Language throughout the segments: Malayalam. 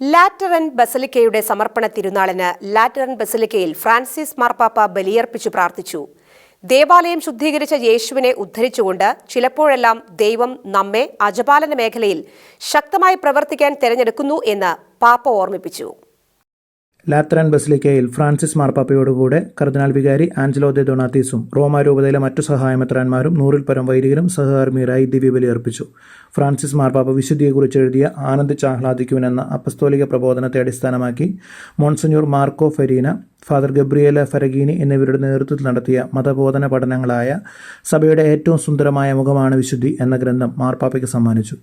ലാറ്ററൻ ബസലിക്കയുടെ സമർപ്പണ തിരുനാളിന് ലാറ്ററൻ ബസലിക്കയിൽ ഫ്രാൻസിസ് മാർപ്പാപ്പ ബലിയർപ്പിച്ചു പ്രാർത്ഥിച്ചു. ദേവാലയം ശുദ്ധീകരിച്ച യേശുവിനെ ഉദ്ധരിച്ചുകൊണ്ട് ചിലപ്പോഴെല്ലാം ദൈവം നമ്മെ അജപാലന മേഖലയിൽ ശക്തമായി പ്രവർത്തിക്കാൻ തെരഞ്ഞെടുക്കുന്നു എന്ന് പാപ്പ ഓർമ്മിപ്പിച്ചു. ലാത്രൻ ബസിലിക്കയിൽ ഫ്രാൻസിസ് മാർപ്പാപ്പയോടുകൂടെ കർദിനാൾ വികാരി ആഞ്ചലോ ദെ ഡൊണാത്തീസും റോമാരൂപതയിലെ മറ്റു സഹായമെത്രാന്മാരും നൂറിൽ പരം വൈദികരും സഹകർമ്മിയരായി ദിവ്യബലി അർപ്പിച്ചു. ഫ്രാൻസിസ് മാർപ്പാപ്പ വിശുദ്ധിയെക്കുറിച്ച് എഴുതിയ ആനന്ദിച്ച് എന്ന അപ്പസ്തോലിക പ്രബോധനത്തെ അടിസ്ഥാനമാക്കി Monsignor Marco Ferina Father Gabriella Faragini എന്നിവരുടെ നേതൃത്വത്തിൽ നടത്തിയ മതബോധന പഠനങ്ങളായ സഭയുടെ ഏറ്റവും സുന്ദരമായ മുഖമാണ് വിശുദ്ധി എന്ന ഗ്രന്ഥം മാർപ്പാപ്പയ്ക്ക് സമ്മാനിച്ചു.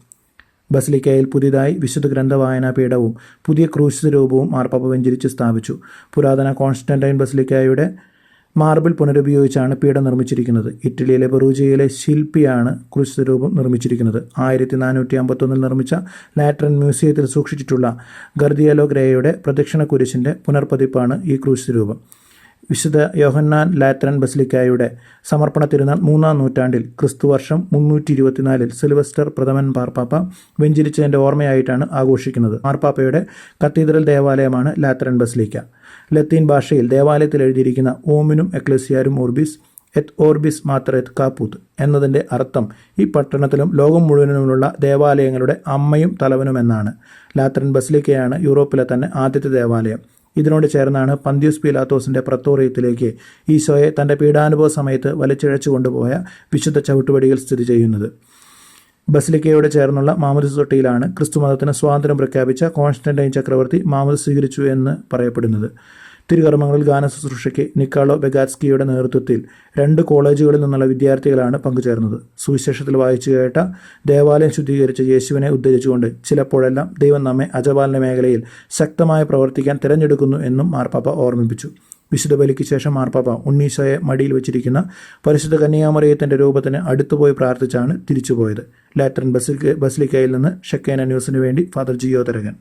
ബസിലിക്കയിൽ പുതിയതായി വിശുദ്ധ ഗ്രന്ഥവായനാ പീഠവും പുതിയ ക്രൂശിത രൂപവും മാർപ്പാപ്പ വെഞ്ചരിച്ച് സ്ഥാപിച്ചു. പുരാതന കോൺസ്റ്റന്റൈൻ ബസിലിക്കായുടെ മാർബിൾ പുനരുപയോഗിച്ചാണ് പീഠം നിർമ്മിച്ചിരിക്കുന്നത്. ഇറ്റലിയിലെ പെറൂജിയയിലെ ശില്പിയാണ് ക്രൂശിത രൂപം നിർമ്മിച്ചിരിക്കുന്നത്. ആയിരത്തി നാനൂറ്റി അമ്പത്തൊന്നിൽ നിർമ്മിച്ച ലാറ്ററൻ മ്യൂസിയത്തിൽ സൂക്ഷിച്ചിട്ടുള്ള ഗർദിയലോ ഗ്രേയുടെ പ്രദക്ഷിണ കുരിശിന്റെ പുനർപതിപ്പാണ് ഈ ക്രൂശിത രൂപം. വിശുദ്ധ യോഹന്നാൻ ലാറ്ററൻ ബസിലിക്കായുടെ സമർപ്പണ തിരുനാൾ മൂന്നാം നൂറ്റാണ്ടിൽ ക്രിസ്തുവർഷം മുന്നൂറ്റി ഇരുപത്തിനാലിൽ സിൽവസ്റ്റർ പ്രഥമൻ മാർപ്പാപ്പ വെഞ്ചരിച്ചതിന്റെ ഓർമ്മയായിട്ടാണ് ആഘോഷിക്കുന്നത്. മാർപ്പാപ്പയുടെ കത്തീഡ്രൽ ദേവാലയമാണ് ലാത്രൻ ബസിലിക്ക. ലത്തീൻ ഭാഷയിൽ ദേവാലയത്തിൽ എഴുതിയിരിക്കുന്ന ഓമിനും എക്ലസിയാരും ഓർബിസ് എത് ഓർബിസ് മാത്ര എത് കാപ്പൂത്ത് എന്നതിന്റെ അർത്ഥം ഈ പട്ടണത്തിലും ലോകം മുഴുവനുമുള്ള ദേവാലയങ്ങളുടെ അമ്മയും തലവനും എന്നാണ് ലാത്രൻ ബസിലിക്കയാണ് യൂറോപ്പിലെ തന്നെ ആദ്യത്തെ ദേവാലയം. ഇതിനോട് ചേർന്നാണ് പന്ത്യൂസ് പീലാത്തോസിന്റെ പ്രത്തോറിയത്തിലേക്ക് ഈശോയെ തന്റെ പീഡാനുഭവ സമയത്ത് വലിച്ചിഴച്ചു കൊണ്ടുപോയ വിശുദ്ധ ചവിട്ടുപടികൾ സ്ഥിതി ചെയ്യുന്നത്. ബസിലിക്കയോട് ചേർന്നുള്ള മാമുദ് തൊട്ടിയിലാണ് ക്രിസ്തുമതത്തിന് സ്വാതന്ത്ര്യം പ്രഖ്യാപിച്ച കോൺസ്റ്റന്റൈൻ ചക്രവർത്തി മാമുദ് സ്വീകരിച്ചു എന്ന് പറയപ്പെടുന്നത്. തിരുകർമ്മങ്ങളിൽ ഗാന ശുശ്രൂഷയ്ക്ക് നിക്കാളോ ബെഗാറ്റ്സ്കിയുടെ നേതൃത്വത്തിൽ രണ്ട് കോളേജുകളിൽ നിന്നുള്ള വിദ്യാർത്ഥികളാണ് പങ്കുചേർന്നത്. സുവിശേഷത്തിൽ വായിച്ചു കേട്ട ദേവാലയം ശുദ്ധീകരിച്ച യേശുവിനെ ഉദ്ധരിച്ചുകൊണ്ട് ചിലപ്പോഴെല്ലാം ദൈവം നമ്മെ അജപാലന മേഖലയിൽ ശക്തമായി പ്രവർത്തിക്കാൻ തിരഞ്ഞെടുക്കുന്നു എന്നും മാർപ്പാപ്പ ഓർമ്മിപ്പിച്ചു. വിശുദ്ധ ബലിക്ക് ശേഷം മാർപ്പാപ്പ ഉണ്ണീശോയെ മടിയിൽ വെച്ചിരിക്കുന്ന പരിശുദ്ധ കന്യാമറിയത്തിന്റെ രൂപത്തിന് അടുത്തുപോയി പ്രാർത്ഥിച്ചാണ് തിരിച്ചുപോയത്. ലാറ്ററൻ ബസിലിക്ക ബസിലിക്കയിൽ നിന്ന് ഷക്കേന ന്യൂസിന് വേണ്ടി ഫാദർ ജിയോ തരകൻ